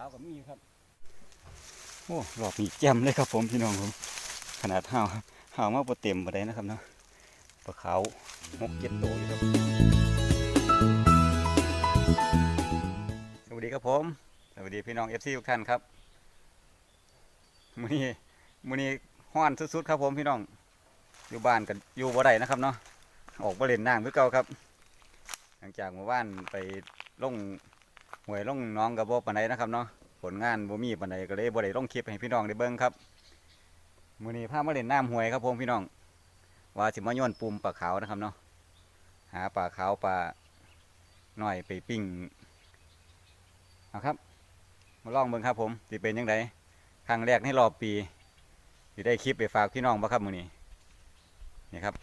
ขาวก็มีครับ โอ้รอบนี้แจ่มเลยครับผมพี่น้องผมขนาดห่าวห่าวมาบ่เต็มบ่ได้นะครับเนาะปลาขาวหกเจ็ดตัวอยู่ครับ สวัสดีครับผม สวัสดีพี่น้อง FC ทุกท่านครับมือนี้มือนี้ฮ้อนสุดๆครับผมพี่น้อง อยู่บ้านกันอยู่บ่ได้นะครับเนาะออกบ่เล่นน้ำคือเก่าครับ หลังจากเมื่อวานไปลง หวยลงน้องกับบ่ปานใดนะครับเนาะผลงานบ่มีปานใดก็เลยบ่ได้ลงคลิปให้พี่น้องได้เบิ่งครับมื้อนี้พามาเล่นน้ำหวยครับผมพี่น้อง ว่าสิมาโยนปุ่มปลาขาวนะครับเนาะหาปลาขาวปลาหน้อยไปปิ้งเอาครับ มาลองเบิ่งครับผมสิเป็นยังไงครั้งแรกในรอบปีสิได้คลิปไปฝากพี่น้องบ่ครับมื้อนี้นี่ครับ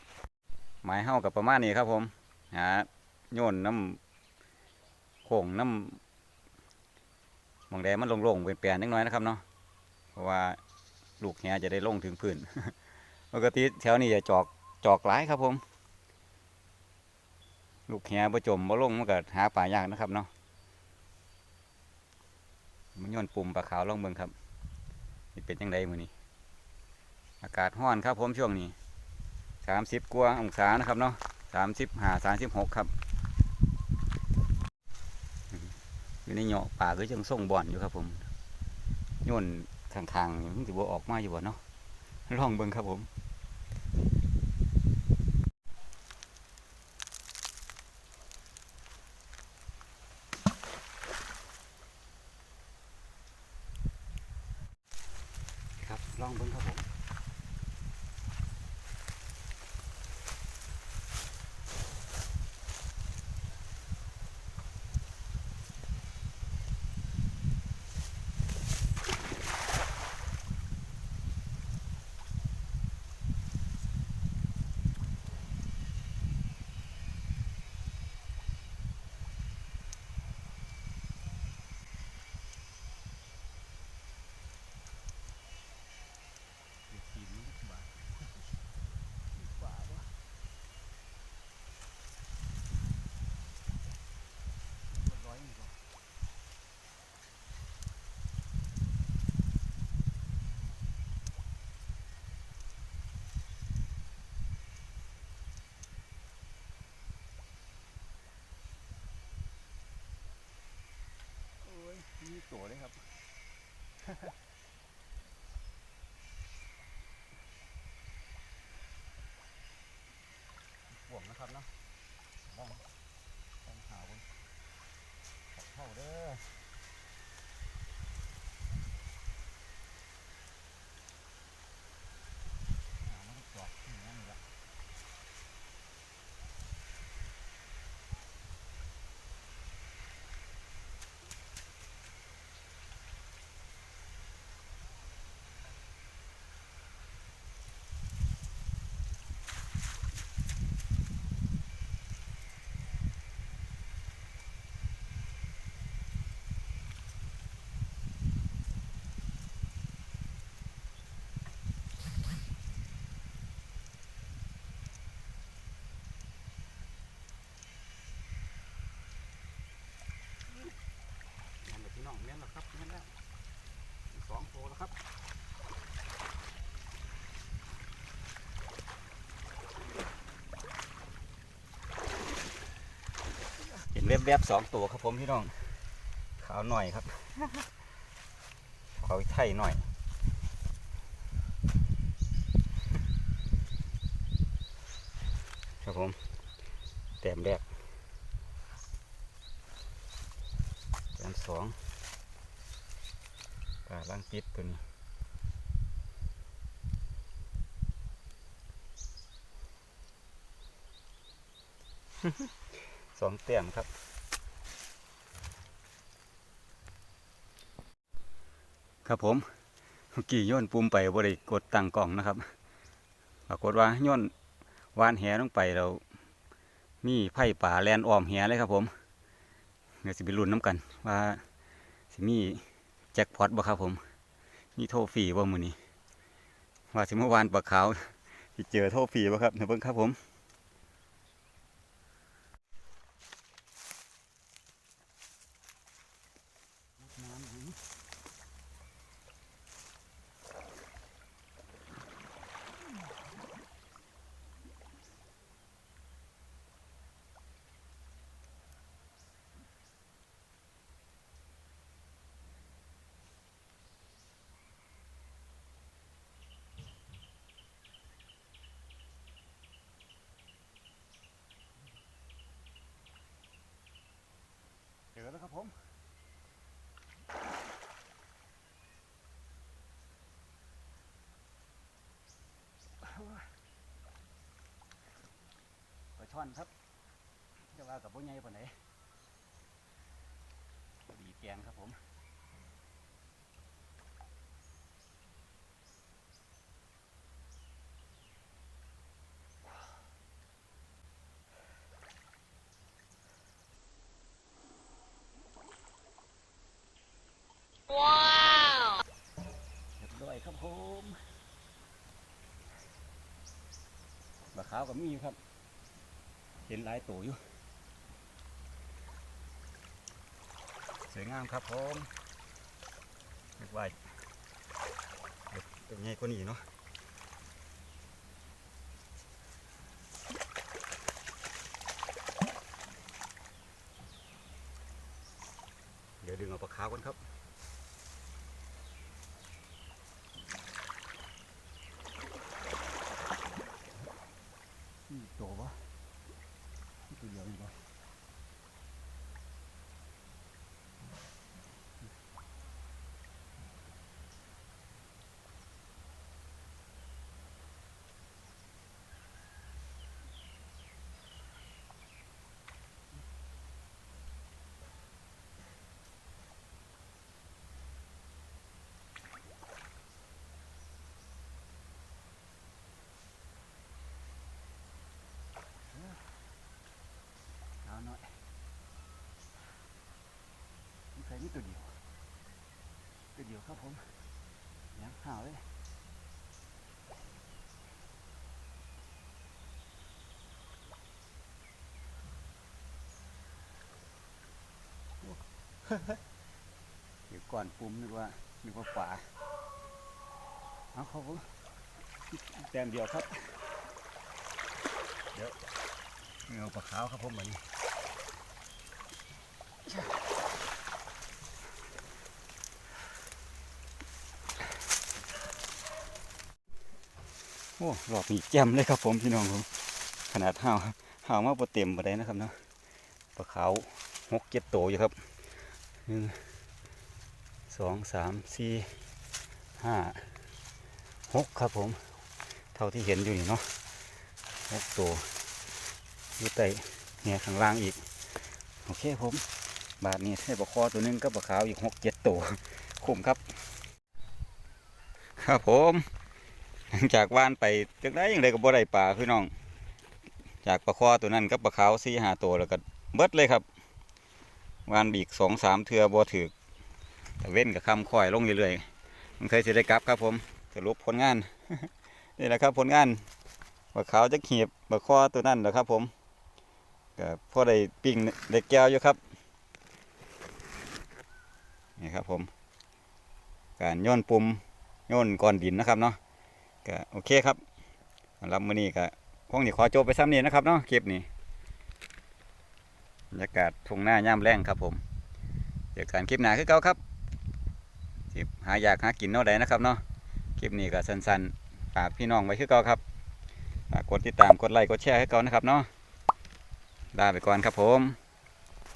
หมายเฮากับประมาณนี้ครับผมหาโยนน้ำโข่งน้ำ องแดงมันโล่งๆเป็นแปลนๆนิดน้อยนะครับเนาะเพราะว่าลูกแหจะได้ลงถึงพื้นปกติแถวนี้จะจอกจอกหลายครับผม ลูกแหบ่จมบ่ลงมันก็หาปลายากนะครับเนาะมันย่นปุ่มปลาขาวลองเบิ่งครับนี่เป็นยังไงมือนี้ อากาศร้อนครับผมช่วงนี้สามสิบกว่าองศานะครับเนาะสามสิบห้าสามสิบหกครับ อยู่ ในเหาะป่าก็ยังส่งบ่อนอยู่ครับ ผมโยนข้างๆมันสิบ่ออกมาอยู่บ่เนาะลองเบิ่งครับผมครับลองเบิ่งครับผมโอ้ยมีตัว เลยครับ ห่วงนะครับเนาะลองลองหาบนเข้าเด้อหามันจอกอย่างนี้นี่ละงานแบบพี่น้องแม่นแล้วครับแม่นแล้วอีกสองโตแล้วครับ เห็น แวบๆสองตัวครับผมพี่น้อง ขาวหน่อยครับ ขาวไทยหน่อย ครับผม แต้มแรกแต้มสองปลาล่างปิดตัวนี้ สองแต้มครับครับผมเมื่อกี้โย่นปุ่มไปบริกดตั้งกล่องนะครับปรากฏว่าโย่นวานแหลงไปเรา มีไผ่ป่าแลนอ้อมแหเลยครับผมเดี๋ยวสิไปลุ้นน้ำกัน ว่าสิมีแจ็คพอตบ่ครับผม มีโทฟรีบ่มือนี้ว่าสิเมื่อวานปลาขาวสิเจอโทฟรีบ่ครับเดี๋ยวเบิ่งครับผม อแล้วครับผมปลาช่อนครับจะว่ากับพวกใงญ่ปะไหนดีแกงครับผม ว้ครับผมบะขาวก็มีครับ เห็นหลายตัวอยู่ สวยงามครับผมเรียกว่าเดี๋ยวตัวใหญ่กว่านี้เนาะเดี๋ยวดึงเอาปลาขาวกันครับ นี่ตัววะ นี่ตัวเดียวนี่วะเอาหน่อยนี่ใส่นี่ ตัวเดียว ตัวเดียวครับผมยังหาวเลยเดี๋ยวก่อนปุ่มนึกว่านึกว่าฝาเอาครับผมแต้มเดียวครับ เดี๋ยวเอาปลาขาวครับผมเหมือน โอ้รอบนี้แจ่มเลยครับผมพี่น้องผมขนาดห่าวห่าวมากปเต็มปได้นะครับเนาะปลาขาวหกเจ็ดโตวอยู่ครับหนึ่งสองสามสี่ห้าหกครับผม เท่าที่เห็นอยู่นี่เนาะหกตัวอยู่ใต้เนี่ยข้างล่างอีก โอเคผม บาทนี้ให้ปลาคอตัวนึงกับปลาขาวอีกหกเจ็ดตัวคุ้มครับ ครับผม จากว่านไปจากได้ยังไงก็บ่ได้ปลาพี่น้อง จากปลาคอตัวนั้นกับปลาขาวสี่ห้าตัวแล้วก็เบิดเลยครับวานบีกสองสามเทือบ่ถือแต่เว้นกับคำค่อยลงเรื่อยๆมันเคยจะได้กลับครับผมสรุปผลงานนี่แหละครับผลงานปลาขาวจะเขีบปลาคอตัวนั้นแหละครับผมก็พอได้ปิ้งได้แก้วอยู่ครับนี่ครับผม การย่นปุ่มย่นก้อนดินนะครับเนาะ ก็โอเคครับสำหรับมื้อนี้ก็คงจะขอจบไปซ้ำนี้นะครับเนาะคลิปนี้บรรยากาศทุ่งหน้าย่ามแรงครับผมเจอกันคลิปหน้าคือเก่าครับสิหาอยากหากินเนาะใดนะครับเนาะคลิปนี้ก็สั้นๆฝากพี่น้องไว้คือเก่าครับฝากกดติดตามกดไลค์กดแชร์ให้เก่านะครับเนาะลาไปก่อนครับผม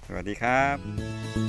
สวัสดีครับ